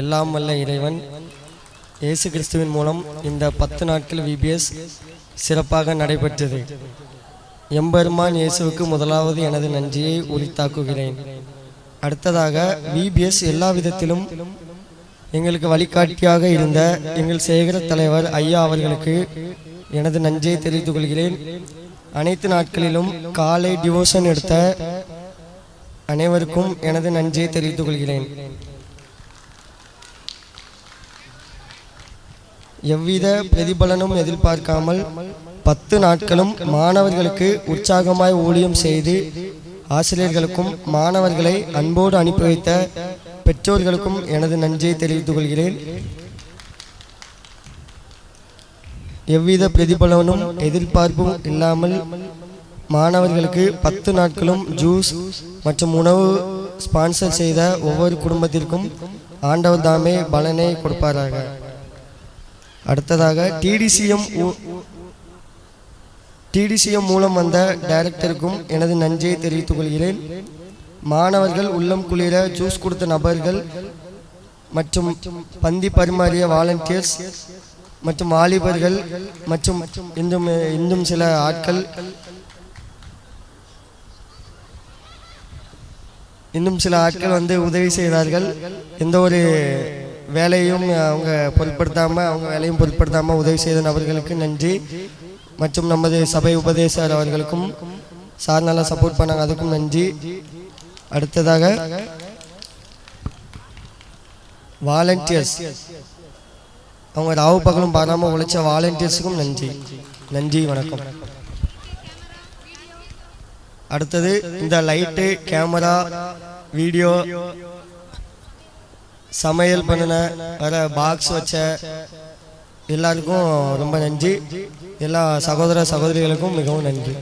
எல்லாம் வல்ல இறைவன். இயேசு கிறிஸ்துவின் மூலம் இந்த பத்து நாட்கள் விபிஎஸ் சிறப்பாக நடைபெற்றது. எம்பெருமான் இயேசுவுக்கு முதலாவது எனது நன்றியை உரித்தாக்குகிறேன். அடுத்ததாக விபிஎஸ் எல்லா விதத்திலும் எங்களுக்கு வழிகாட்டியாக இருந்த எங்கள் சேகர தலைவர் ஐயா அவர்களுக்கு எனது நன்றியை தெரிவித்துக் கொள்கிறேன். அனைத்து நாட்களிலும் காலை டிவோஷன் எடுத்த அனைவருக்கும் எனது நன்றியை தெரிவித்துக் கொள்கிறேன். எவ்வித பிரதிபலனும் எதிர்பார்க்காமல் பத்து நாட்களும் மாணவர்களுக்கு உற்சாகமாய் ஊழியம் செய்து ஆசிரியர்களுக்கும் மாணவர்களை அன்போடு அனுப்பி வைத்த பெற்றோர்களுக்கும் எனது நன்றியை தெரிவித்துக் கொள்கிறேன். எவ்வித பிரதிபலனும் எதிர்பார்ப்பும் இல்லாமல் மாணவர்களுக்கு பத்து நாட்களும் ஜூஸ் மற்றும் உணவு ஸ்பான்சர் செய்த ஒவ்வொரு குடும்பத்திற்கும் ஆண்டவர் தாமே பலனை கொடுப்பாராக. அடுத்ததாக டிடிசிஎம் டிடிசிஎம் மூலம் வந்த டைரக்டருக்கும் எனது நன்றியை தெரிவித்துக் கொள்கிறேன். மாணவர்கள் உள்ளம் குளிர ஜூஸ் கொடுத்த நபர்கள் மற்றும் பந்தி பரிமாறிய வாலண்டியர்ஸ் மற்றும் வாலிபர்கள் மற்றும் இன்னும் இன்னும் சில ஆட்கள் இன்னும் சில ஆட்கள் வந்து உதவி செய்தார்கள். எந்த ஒரு வேலையும் அவங்க பொருட்படுத்தாமல் அவங்க வேலையும் பொருட்படுத்தாமல் உதவி செய்த நபர்களுக்கு நன்றி. மற்றும் நமது சபை உபதேசர் அவர்களுக்கும் சார் நல்லா சப்போர்ட் பண்ணாங்க. அதுக்கும் நன்றி. அடுத்ததாக வாலண்டியர்ஸ் அவங்க ராவு பகலும் பாராமல் உழைச்ச வாலண்டியர்ஸுக்கும் நன்றி. நன்றி வணக்கம். அடுத்தது இந்த லைட்டு கேமரா வீடியோ சமையல் பண்ணின வர பாக்ஸ் வச்ச எல்லாருக்கும் ரொம்ப நன்றி. எல்லா சகோதர சகோதரிகளுக்கும் மிகவும் நன்றி.